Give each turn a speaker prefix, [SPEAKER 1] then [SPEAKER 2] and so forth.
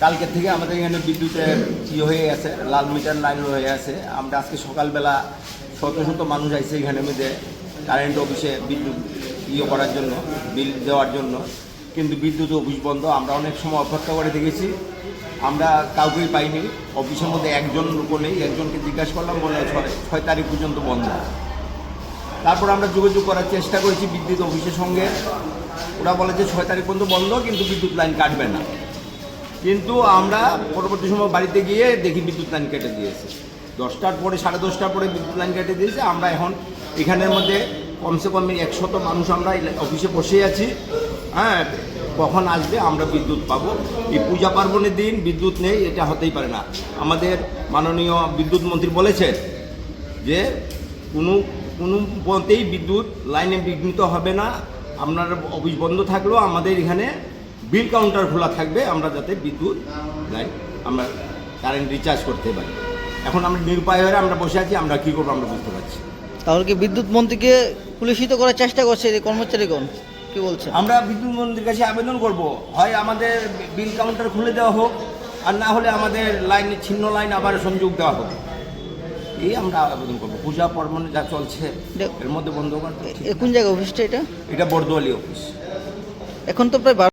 [SPEAKER 1] কালকে থেকে আমাদের এখানে বিদ্যুতের ই হয়ে গেছে লাল মিটার লাইন হয়ে আছে। আমরা আজকে সকালবেলা শত শত মানুষ আইছে এখানে মধ্যে কারেন্ট অফিসে বিদ্যুৎ ইয়ে করার জন্য, বিল দেওয়ার জন্য। কিন্তু বিদ্যুৎ অফিস বন্ধ, আমরা অনেক সময় অপেক্ষা করে দেখেছি। আমরা কাউকেই পাইনি। অফিসের মধ্যে একজন লোক নেই, একজনকে জিজ্ঞাসা করলাম বলে ছয় ছয় তারিখ পর্যন্ত বন্ধ। তারপর আমরা যোগাযোগ করার চেষ্টা করেছি বিদ্যুৎ অফিসের সঙ্গে। ওরা বলে যে, ছয় তারিখ পর্যন্ত বন্ধ, কিন্তু বিদ্যুৎ লাইন কাটবে না। কিন্তু আমরা পরবর্তী সময় বাড়িতে গিয়ে দেখি বিদ্যুৎ লাইন কেটে দিয়েছে। দশটার পরে, সাড়ে দশটার পরে বিদ্যুৎ লাইন কেটে দিয়েছে। আমরা এখন এখানের মধ্যে কমসে কম একশত মানুষ আমরা অফিসে বসে আছি। হ্যাঁ কখন আসবে আমরা বিদ্যুৎ পাবো। এই পূজা পার্বণের দিন বিদ্যুৎ নেই, এটা হতেই পারে না। আমাদের মাননীয় বিদ্যুৎ মন্ত্রী বলেছেন যে কোনো কোনো মতেই বিদ্যুৎ লাইনে বিঘ্নিত হবে না। আপনার অফিস বন্ধ থাকলেও আমাদের এখানে বিল কাউন্টার খোলা থাকবে। আমরা যাতে বিদ্যুৎ লাইন আমরা কারেন্ট রিচার্জ করতে পারি। এখন আমরা নিরুপায় হয়ে আমরা বসে আছি, আমরা কী করব আমরা বুঝতে পারছি
[SPEAKER 2] তাহলে কি বিদ্যুৎ মন্ত্রীকে পুলিশিত করার চেষ্টা করছে এই কর্মচারীগণ? কি বলছে
[SPEAKER 1] আমরা বিদ্যুৎ মন্ত্রীর কাছে আবেদন করব। হয় আমাদের বিল কাউন্টার খুলে দেওয়া হোক আর না হলে আমাদের লাইন ছিন্ন লাইন আবার সংযোগ দেওয়া হোক। এই আমরা আবেদন করব। পূজা পর্বণে যা চলছে এর মধ্যে বন্ধ করতে
[SPEAKER 2] কোন জায়গায় অফিসটা এটা?
[SPEAKER 1] এটা বর্দোয়ালি অফিস
[SPEAKER 2] এখন তো প্রায়